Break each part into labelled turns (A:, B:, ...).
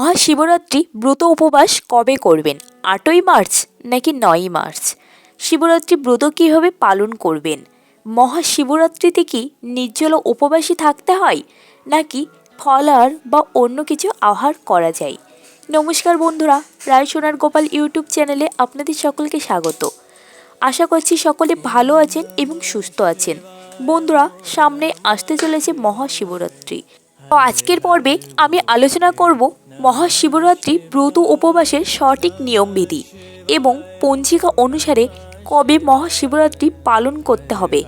A: মহাশিবরাত্রি ব্রত উপবাস কবে করবেন? আটই মার্চ নাকি নয়ই মার্চ? শিবরাত্রি ব্রত কীভাবে পালন করবেন? মহাশিবরাত্রিতে কি নির্জল উপবাসী থাকতে হয়? নাকি ফলাহার বা অন্য কিছু আহার করা যায়? নমস্কার বন্ধুরা রায়সোনার গোপাল ইউটিউব চ্যানেলে আপনাদের সকলকে স্বাগত। আশা করছি সকলে ভালো আছেন এবং সুস্থ আছেন। বন্ধুরা, সামনে আসতে চলেছে মহাশিবরাত্রি। তো আজকের পর্বে আমি আলোচনা করব মহাশিবরাত্রি ব্রত উপবাসের সঠিক নিয়মবিধি এবং পঞ্জিকা অনুসারে কবে মহাশিবরাত্রি পালন করতে হবে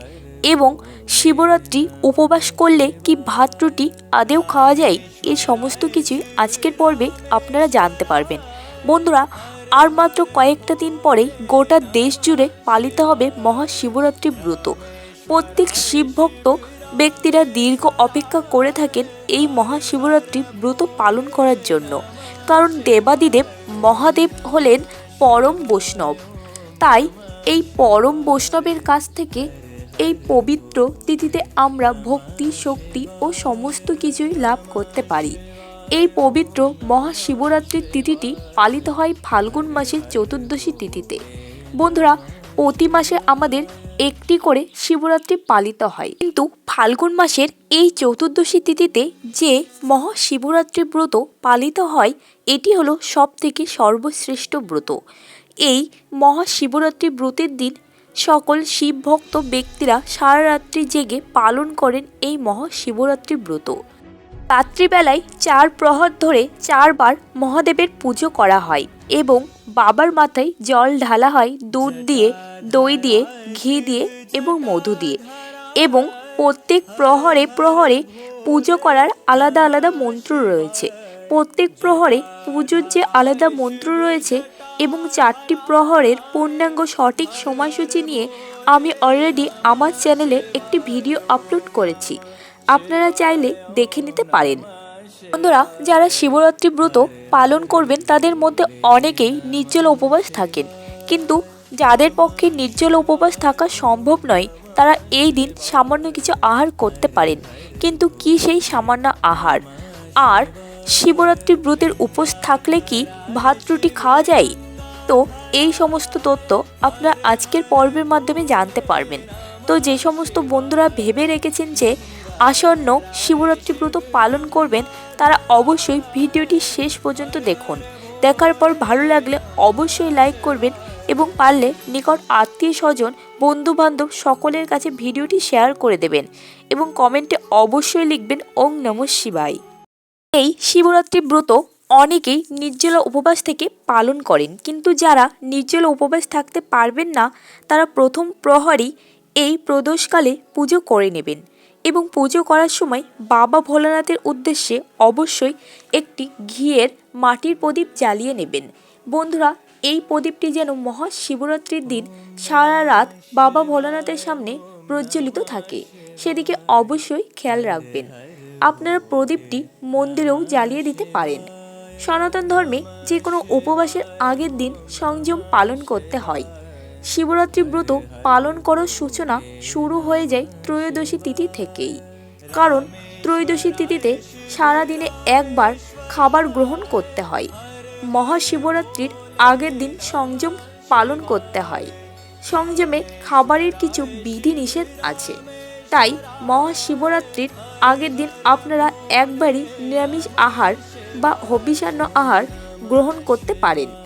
A: এবং শিবরাত্রি উপবাস করলে কি ভাত, রুটি আদেও খাওয়া যায়? এই সমস্ত কিছুই আজকের পর্বে আপনারা জানতে পারবেন। বন্ধুরা, আর মাত্র কয়েকটা দিন পরেই গোটা দেশ জুড়ে পালিত হবে মহাশিবরাত্রি ব্রত। প্রত্যেক শিবভক্ত ব্যক্তিরা দীর্ঘ অপেক্ষা করে থাকেন এই মহাশিবরাত্রি ব্রত পালন করার জন্য। কারণ দেবাদিদেব মহাদেব হলেন পরম বৈষ্ণব। তাই এই পরম বৈষ্ণবের কাছ থেকে এই পবিত্র তিথিতে আমরা ভক্তি, শক্তি ও সমস্ত কিছুই লাভ করতে পারি। এই পবিত্র মহাশিবরাত্রির তিথিটি পালিত হয় ফাল্গুন মাসের চতুর্দশী তিথিতে। বন্ধুরা, প্রতি মাসে আমাদের একটি করে শিবরাত্রি পালিত হয়। কিন্তু ফাল্গুন মাসের এই চতুর্দশী তিথিতে যে মহাশিবরাত্রি ব্রত পালিত হয়, এটি হলো সব থেকে সর্বশ্রেষ্ঠ ব্রত। এই মহাশিবরাত্রি ব্রতের দিন সকল শিবভক্ত ব্যক্তিরা সারা রাত্রি জেগে পালন করেন এই মহাশিবরাত্রি ব্রত। রাত্রিবেলায় চার প্রহর ধরে চারবার মহাদেবের পুজো করা হয় এবং বাবার মাথায় জল ঢালা হয় দুধ দিয়ে, দই দিয়ে, ঘি দিয়ে এবং মধু দিয়ে এবং প্রত্যেক প্রহরে প্রহরে পুজো করার আলাদা আলাদা মন্ত্র রয়েছে। প্রত্যেক প্রহরে পুজোর যে আলাদা মন্ত্র রয়েছে এবং চারটি প্রহরের পূর্ণাঙ্গ সঠিক সময়সূচি নিয়ে আমি অলরেডি আমার চ্যানেলে একটি ভিডিও আপলোড করেছি। আপনারা চাইলে দেখে নিতে পারেন। বন্ধুরা, যারা শিবরাত্রি ব্রত পালন করবেন, তাদের মধ্যে অনেকেই নির্জল উপবাস থাকেন। কিন্তু যাদের পক্ষে নির্জল উপবাস থাকা সম্ভব নয়, তারা এই দিন সামান্য কিছু আহার করতে পারেন। কিন্তু কি সেই সামান্য আহার? আর শিবরাত্রি ব্রতের উপোস থাকলে কি ভাত রুটি খাওয়া যায়? তো এই সমস্ত তথ্য আপনারা আজকের পর্বের মাধ্যমে জানতে পারবেন। তো যে সমস্ত বন্ধুরা ভেবে রেখেছেন যে আসন্ন শিবরাত্রি ব্রত পালন করবেন, তারা অবশ্যই ভিডিওটি শেষ পর্যন্ত দেখুন। দেখার পর ভালো লাগলে অবশ্যই লাইক করবেন এবং পারলে নিকট আত্মীয় স্বজন, বন্ধুবান্ধব সকলের কাছে ভিডিওটি শেয়ার করে দেবেন এবং কমেন্টে অবশ্যই লিখবেন, ওং নম শিবাই এই শিবরাত্রি ব্রত অনেকেই নির্জলা উপবাস থেকে পালন করেন, কিন্তু যারা নির্জলা উপবাস থাকতে পারবেন না, তারা প্রথম প্রহরই এই প্রদোষকালে পুজো করে নেবেন। এবং পুজো করার সময় বাবা ভোলানাথের উদ্দেশ্যে অবশ্যই একটি ঘিয়ের মাটির প্রদীপ জ্বালিয়ে নেবেন। বন্ধুরা, এই প্রদীপটি যেন মহাশিবরাত্রির দিন সারা রাত বাবা ভোলানাথের সামনে প্রজ্বলিত থাকে। সেদিকে অবশ্যই খেয়াল রাখবেন। আপনারা প্রদীপটি মন্দিরেও জ্বালিয়ে দিতে পারেন। সনাতন ধর্মে যে কোনো উপবাসের আগের দিন সংযম পালন করতে হয়। শিবরাত্রি ব্রত পালন করার সূচনা শুরু হয়ে যায় ত্রয়োদশী তিথি থেকেই। কারণ ত্রয়োদশী তিথিতে সারাদিনে একবার খাবার গ্রহণ করতে হয়। মহাশিবরাত্রির আগের দিন সংযম পালন করতে হয়। সংযমে খাবারের কিছু বিধি নিষেধ আছে। তাই মহাশিবরাত্রির আগের দিন আপনারা একবারই নিরামিষ আহার বা হবিষান্ন আহার গ্রহণ করতে পারেন।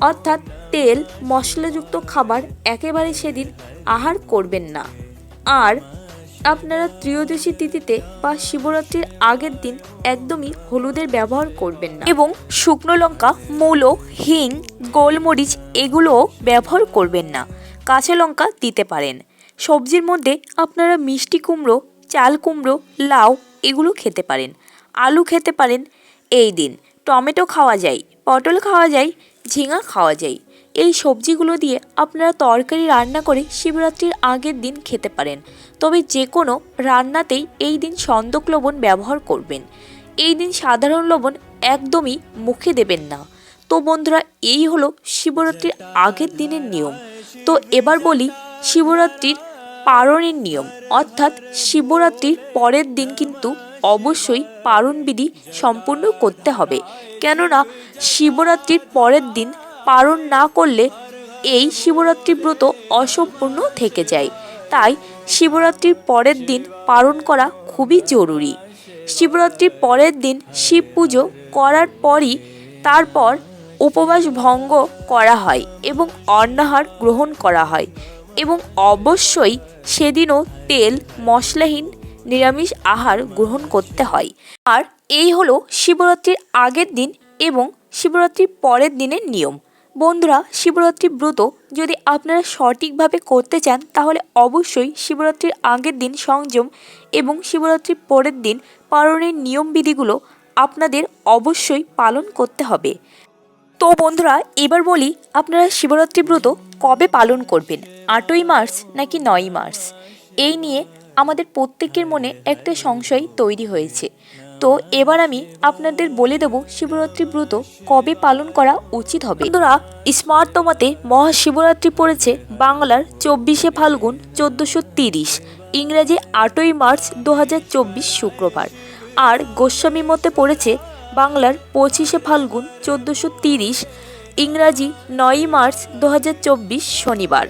A: অর্থাৎ তেল, মশলাযুক্ত খাবার একেবারে সেদিন আহার করবেন না। আর আপনারা ত্রয়োদশী তিথিতে বা শিবরাত্রির আগের দিন একদমই হলুদের ব্যবহার করবেন না। এবং শুকনো লঙ্কা, মূলো, হিং, গোলমরিচ এগুলোও ব্যবহার করবেন না। কাঁচা লঙ্কা দিতে পারেন। সবজির মধ্যে আপনারা মিষ্টি কুমড়ো, চাল কুমড়ো, লাউ এগুলো খেতে পারেন। আলু খেতে পারেন এই দিন। টমেটো খাওয়া যায়, পটল খাওয়া যায় ঝিঙা খাওয়া যায়। এই সবজিগুলো দিয়ে আপনারা তরকারি রান্না করে শিবরাত্রির আগের দিন খেতে পারেন। তবে যে কোনো রান্নাতেই এই দিন সন্দক লবণ ব্যবহার করবেন। এই দিন সাধারণ লবণ একদমই মুখে দেবেন না। তো বন্ধুরা, এই হলো শিবরাত্রির আগের দিনের নিয়ম। তো এবার বলি শিবরাত্রির পারণের নিয়ম। অর্থাৎ শিবরাত্রির পরের দিন কিন্তু অবশ্যই পারণ বিধি সম্পূর্ণ করতে হবে। কেননা, শিবরাত্রির পরের দিন পারণ না করলে এই শিবরাত্রি ব্রত অসম্পূর্ণ থেকে যায়। তাই শিবরাত্রির পরের দিন পালন করা খুবই জরুরি। শিবরাত্রির পরের দিন শিব পুজো করার পরই তারপর উপবাস ভঙ্গ করা হয় এবং অন্নাহার গ্রহণ করা হয়। এবং অবশ্যই সেদিনও তেল, মশলাহীন নিরামিষ আহার গ্রহণ করতে হয়। আর এই হলো শিবরাত্রির আগের দিন এবং শিবরাত্রির পরের দিনের নিয়ম। বন্ধুরা, শিবরাত্রি ব্রত যদি আপনারা সঠিকভাবে করতে চান, তাহলে অবশ্যই শিবরাত্রির আগের দিন সংযম এবং শিবরাত্রির পরের দিন পালনের নিয়মবিধিগুলো আপনাদের অবশ্যই পালন করতে হবে। তো বন্ধুরা, এবার বলি আপনারা শিবরাত্রি ব্রত কবে পালন করবেন? আটই মার্চ নাকি নয়ই মার্চ? এই নিয়ে আমাদের প্রত্যেকের মনে একটা সংশয় তৈরি হয়েছে। তো এবার আমি আপনাদের বলে দেব শিবরাত্রি ব্রত কবে পালন করা উচিত হবে। বন্ধুরা স্মার্ট মতে মহাশিবরাত্রি পড়েছে বাংলার চব্বিশে ফাল্গুন চোদ্দোশো তিরিশ, ইংরেজি আটই মার্চ দু হাজার চব্বিশ শুক্রবার। আর গোস্বামী মতে পড়েছে বাংলার পঁচিশে ফাল্গুন চোদ্দোশো তিরিশ, ইংরাজি নয়ই মার্চ দু হাজার চব্বিশ শনিবার।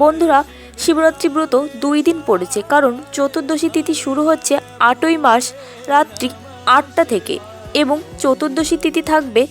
A: বন্ধুরা শিবরাত্রি ব্রত দুই দিন পড়েছে, কারণ চতুর্দশী তিথি শুরু হচ্ছে আটই মার্চ রাত্রি আটটা থেকে এবং চতুর্দশী তিথি থাকবে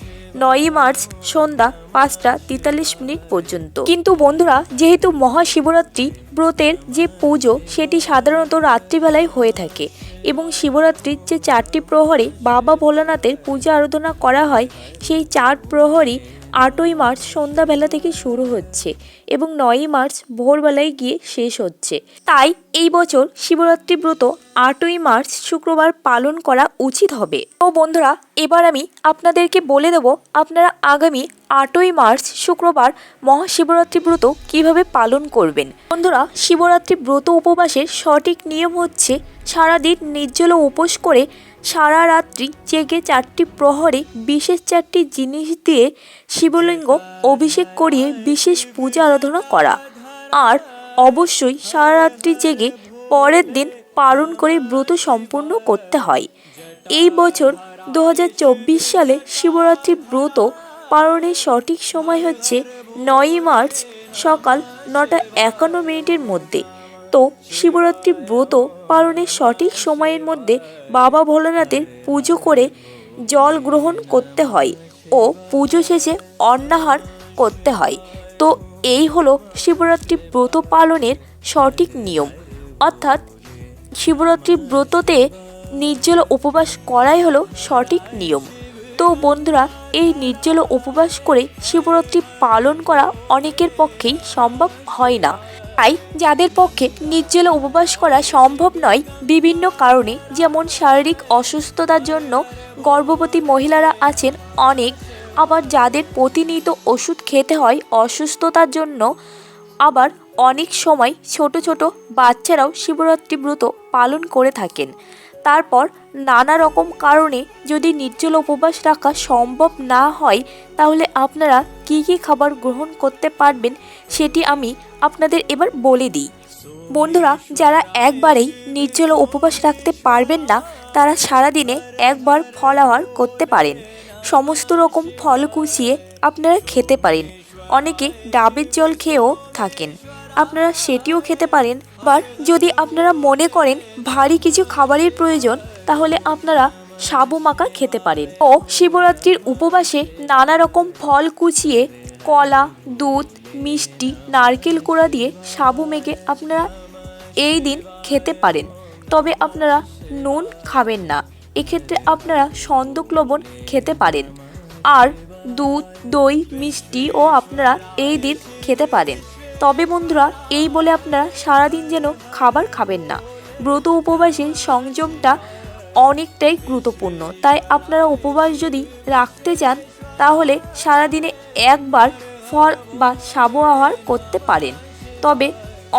A: নয়ই মার্চ সন্ধ্যা পাঁচটা তেতাল্লিশ মিনিট পর্যন্ত। কিন্তু বন্ধুরা, যেহেতু মহাশিবরাত্রি ব্রতের যে পুজো, সেটি সাধারণত রাত্রিবেলায় হয়ে থাকে এবং শিবরাত্রির যে চারটি প্রহরে বাবা ভোলানাথের পূজা আরাধনা করা হয়, সেই চার প্রহরই আটই মার্চ সন্ধ্যাবেলা থেকে শুরু হচ্ছে এবং নয়ই মার্চ ভোরবেলায় গিয়ে শেষ হচ্ছে। তাই এই বছর শিবরাত্রি ব্রত আটই মার্চ শুক্রবার পালন করা উচিত হবে। তো বন্ধুরা, এবার আমি আপনাদেরকে বলে দেব আপনারা আগামী আটই মার্চ শুক্রবার মহাশিবরাত্রি ব্রত কীভাবে পালন করবেন। বন্ধুরা, শিবরাত্রি ব্রত উপবাসের সঠিক নিয়ম হচ্ছে সারাদিন নির্জল উপোস করে সারা রাত্রি জেগে চারটি প্রহরে বিশেষ চারটি জিনিস দিয়ে শিবলিঙ্গ অভিষেক করিয়ে বিশেষ পূজা আরাধনা করা। আর অবশ্যই সারা রাত্রি জেগে পরের দিন পালন করে ব্রত সম্পূর্ণ করতে হয়। এই বছর দু হাজার চব্বিশ সালে শিবরাত্রি ব্রত পালনের সঠিক সময় হচ্ছে নয়ই মার্চ সকাল নটা একান্ন মিনিটের মধ্যে। তো শিবরাত্রি ব্রত পালনের সঠিক সময়ের মধ্যে বাবা ভোলানাথের পুজো করে জল গ্রহণ করতে হয় ও পুজো শেষে অন্নাহার করতে হয়। তো এই হলো শিবরাত্রি ব্রত পালনের সঠিক নিয়ম। অর্থাৎ শিবরাত্রি ব্রততে নির্জল উপবাস করাই হলো সঠিক নিয়ম। তো বন্ধুরা, এই নির্জল উপবাস করে শিবরাত্রি পালন করা অনেকের পক্ষেই সম্ভব হয় না। তাই যাদের পক্ষে নির্জল উপবাস করা সম্ভব নয়, বিভিন্ন কারণে, যেমন শারীরিক অসুস্থতার জন্য গর্ভবতী মহিলারা আছেন অনেক, আবার যাদের প্রতিনিয়ত ওষুধ খেতে হয় অসুস্থতার জন্য, আবার অনেক সময় ছোট ছোট বাচ্চারাও শিবরাত্রি ব্রত পালন করে থাকেন। তারপর নানা রকম কারণে যদি নির্জল উপবাস রাখা সম্ভব না হয়, তাহলে আপনারা কী কী খাবার গ্রহণ করতে পারবেন সেটি আমি আপনাদের এবার বলে দিই। বন্ধুরা, যারা একবারেই নির্জল উপবাস রাখতে পারবেন না, তারা সারাদিনে একবার ফল আহার করতে পারেন। সমস্ত রকম ফল কুচিয়ে আপনারা খেতে পারেন। অনেকে ডাবের জল খেয়েও থাকেন। আপনারা সেটিও খেতে পারেন। আবার যদি আপনারা মনে করেন ভারী কিছু খাবারের প্রয়োজন, তাহলে আপনারা সাবু মাখা খেতে পারেন। ও শিবরাত্রির উপবাসে নানা রকম ফল কুচিয়ে কলা, দুধ, মিষ্টি, নারকেল কোড়া দিয়ে সাবু মেখে আপনারা এই দিন খেতে পারেন। তবে আপনারা নুন খাবেন না। এক্ষেত্রে আপনারা সন্দক লবণ খেতে পারেন। আর দুধ, দই, মিষ্টি ও আপনারা এই দিন খেতে পারেন। তবে বন্ধুরা, এই বলে আপনারা সারাদিন যেন খাবার খাবেন না। ব্রত উপবাসে সংযমটা অনেকটাই গুরুত্বপূর্ণ। তাই আপনারা উপবাস যদি রাখতে চান, তাহলে সারাদিনে একবার ফল বা সাবু আহার করতে পারেন। তবে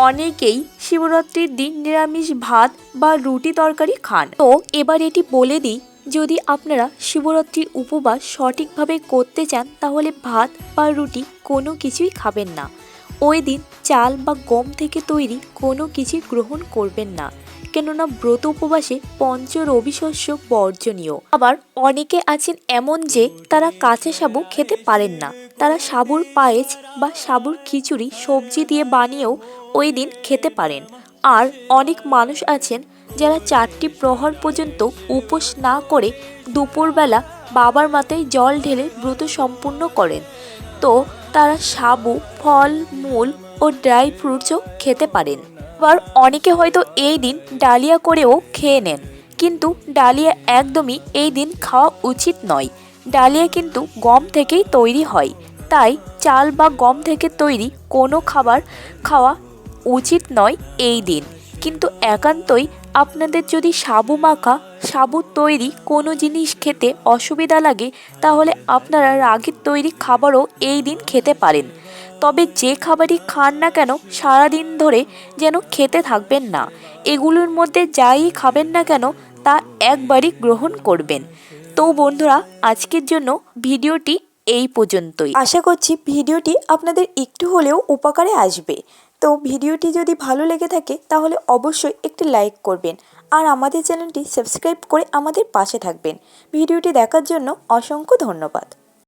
A: অনেকেই শিবরাত্রির দিন নিরামিষ ভাত বা রুটি তরকারি খান। তো এবার এটি বলে দিই, যদি আপনারা শিবরাত্রির উপবাস সঠিকভাবে করতে চান, তাহলে ভাত বা রুটি কোনো কিছুই খাবেন না। ওই দিন চাল বা গম থেকে তৈরি কোনো কিছুই গ্রহণ করবেন না, কেননা ব্রত উপবাসে পঞ্চ রবি শস্য বর্জনীয়। আবার অনেকে আছেন এমন যে তারা কাঁচা সাবু খেতে পারেন না। তারা সাবুর পায়েস বা সাবুর খিচুড়ি, সবজি দিয়ে বানিয়েও ওই দিন খেতে পারেন। আর অনেক মানুষ আছেন যারা চারটি প্রহর পর্যন্ত উপোস না করে দুপুরবেলা বাবার মাথায় জল ঢেলে ব্রত সম্পূর্ণ করেন। তো তারা সাবু ফল, মূল ও ড্রাই ফ্রুটসও খেতে পারেন। আবার অনেকে হয়তো এই দিন ডালিয়া করেও খেয়ে নেন, কিন্তু ডালিয়া একদমই এই দিন খাওয়া উচিত নয়। ডালিয়া কিন্তু গম থেকেই তৈরি হয়, তাই চাল বা গম থেকে তৈরি কোনো খাবার খাওয়া উচিত নয় এই দিন। কিন্তু একান্তই আপনাদের যদি সাবু মাখা সাবু তৈরি কোনো জিনিস খেতে অসুবিধা লাগে, তাহলে আপনারা রাগের তৈরি খাবারও এই দিন খেতে পারেন। তবে যে খাবারই খান না কেন, সারাদিন ধরে যেন খেতে থাকবেন না। এগুলোর মধ্যে যাই খাবেন না কেন, তা একবারই গ্রহণ করবেন। তো বন্ধুরা, আজকের জন্য ভিডিওটি এই পর্যন্তই।
B: আশা করছি ভিডিওটি আপনাদের একটু হলেও উপকারে আসবে। তো ভিডিওটি যদি ভালো লেগে থাকে, তাহলে অবশ্যই একটি লাইক করবেন। আর আমাদের চ্যানেলটি সাবস্ক্রাইব করে আমাদের পাশে থাকবেন। ভিডিওটি দেখার জন্য অসংখ্য ধন্যবাদ।